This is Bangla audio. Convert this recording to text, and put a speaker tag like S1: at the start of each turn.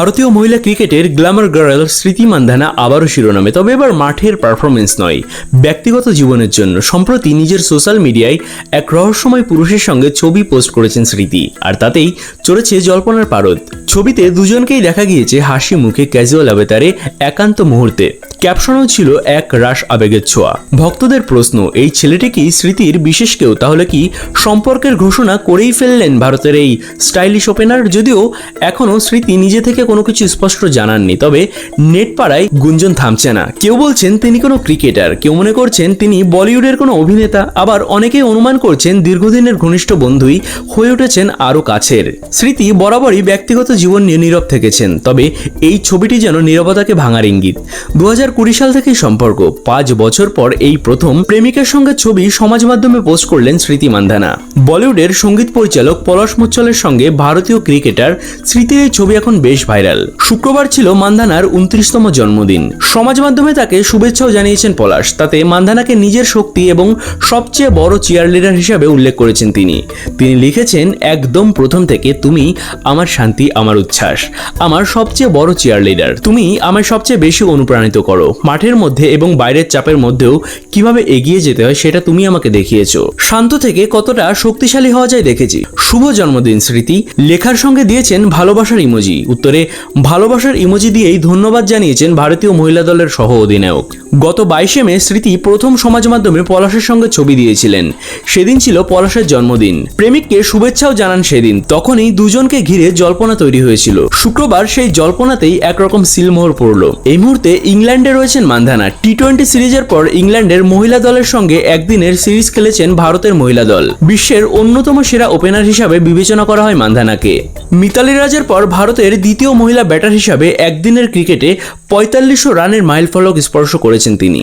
S1: ভারতীয় মহিলা ক্রিকেটের গ্ল্যামার গার্ল স্মৃতি মান্ধানা আবারও শিরোনামে, তবে এবার মাঠের পারফরমেন্স নয়। ব্যক্তিগত জীবনের জন্য, সম্প্রতি নিজের সোশ্যাল মিডিয়ায় এক রহস্যময় পুরুষের সঙ্গে ছবি পোস্ট করেছেন স্মৃতি, আর তাতেই চলেছে জল্পনার পারদ। ছবিতে দুজনকেই দেখা গিয়েছে হাসি মুখে ক্যাজুয়াল আবেতারে একান্ত মুহূর্তে। ক্যাপশনও ছিল এক রাস আবেগের ছোঁয়া। ভক্তদের প্রশ্ন, এই ছেলেটি কি স্মৃতির বিশেষ কেউ? তাহলে কি সম্পর্কের ঘোষণা করেই ফেললেন ভারতের এই স্টাইলিশ ওপেনার যদিও এখনও স্মৃতি নিজে থেকে কোনো কিছু স্পষ্ট জানাননি, তবে নেট পাড়ায় গুঞ্জন থামছে না। কেউ বলছেন তিনি কোনো ক্রিকেটার, কেউ মনে করছেন তিনি বলিউডের কোনো অভিনেতা, আবার অনেকেই অনুমান করছেন দীর্ঘদিনের ঘনিষ্ঠ বন্ধুই হয়ে উঠেছেন আরও কাছের। স্মৃতি বরাবরই ব্যক্তিগত জীবন নিয়ে নীরব থেকেছেন, তবে এই ছবিটি যেন নীরবতাকে ভাঙার ইঙ্গিত। দু সাল থেকেই সম্পর্ক, পাঁচ বছর পর এই প্রথম প্রেমিকের সঙ্গে ছবি সমাজ মাধ্যমে পোস্ট করলেন স্মৃতি মান্ধানা। বলিউডের সংগীত পরিচালক পলাশ মুচ্চলের সঙ্গে ভারতীয় ক্রিকেটার স্মৃতির এই ছবি এখন বেশ ভাইরাল শুক্রবার ছিল মান্ধানার উনত্রিশতম জন্মদিন। সমাজ মাধ্যমে তাকে শুভেচ্ছাও জানিয়েছেন পলাশ। তাতে মান্ধানাকে নিজের শক্তি এবং সবচেয়ে বড় চিয়ার লিডার হিসাবে উল্লেখ করেছেন তিনি। তিনি লিখেছেন, একদম প্রথম থেকে তুমি আমার শান্তি, আমার উচ্ছ্বাস। আমার সবচেয়ে বড় চিয়ার লিডার তুমি আমায় সবচেয়ে বেশি অনুপ্রাণিত করো। মাঠের মধ্যে এবং বাইরের চাপের মধ্যেও কীভাবে এগিয়ে যেতে হয় সেটা তুমি আমাকে দেখিয়েছো। শান্ত থেকে কতটা শক্তিশালী হওয়া যায় দেখেছি। শুভ জন্মদিন স্মৃতি। লেখার সঙ্গে দিয়েছেন ভালোবাসার ইমোজি। উত্তরে ভালোবাসার ইমোজি দিয়েই ধন্যবাদ জানিয়েছেন ভারতীয় মহিলা দলের সহ অধিনায়ক। গত বাইশে মে স্মৃতি প্রথম সমাজ মাধ্যমে পলাশের সঙ্গে ছবি দিয়েছিলেন। সেদিন ছিল পলাশের জন্মদিন। প্রেমিককে শুভেচ্ছাও জানান সেদিন। তখনই দুজনকে ঘিরে জল্পনা তৈরি হয়েছিল। শুক্রবার সেই জল্পনাতেই একরকম সিলমোহর পড়ল। এই মুহূর্তে ইংল্যান্ডে রয়েছেন মান্ধানা। টি টোয়েন্টি সিরিজের পর ইংল্যান্ডের মহিলা দলের সঙ্গে একদিনের সিরিজ খেলেছেন ভারতের মহিলা দল। বিশ্বের অন্যতম সেরা ওপেনার হিসাবে বিবেচনা করা হয় মান্ধানাকে। মিতালি রাজের পর ভারতের দ্বিতীয় মহিলা ব্যাটার হিসাবে একদিনের ক্রিকেটে পঁয়তাল্লিশশো রানের মাইলফলক স্পর্শ করেছেন তিনি।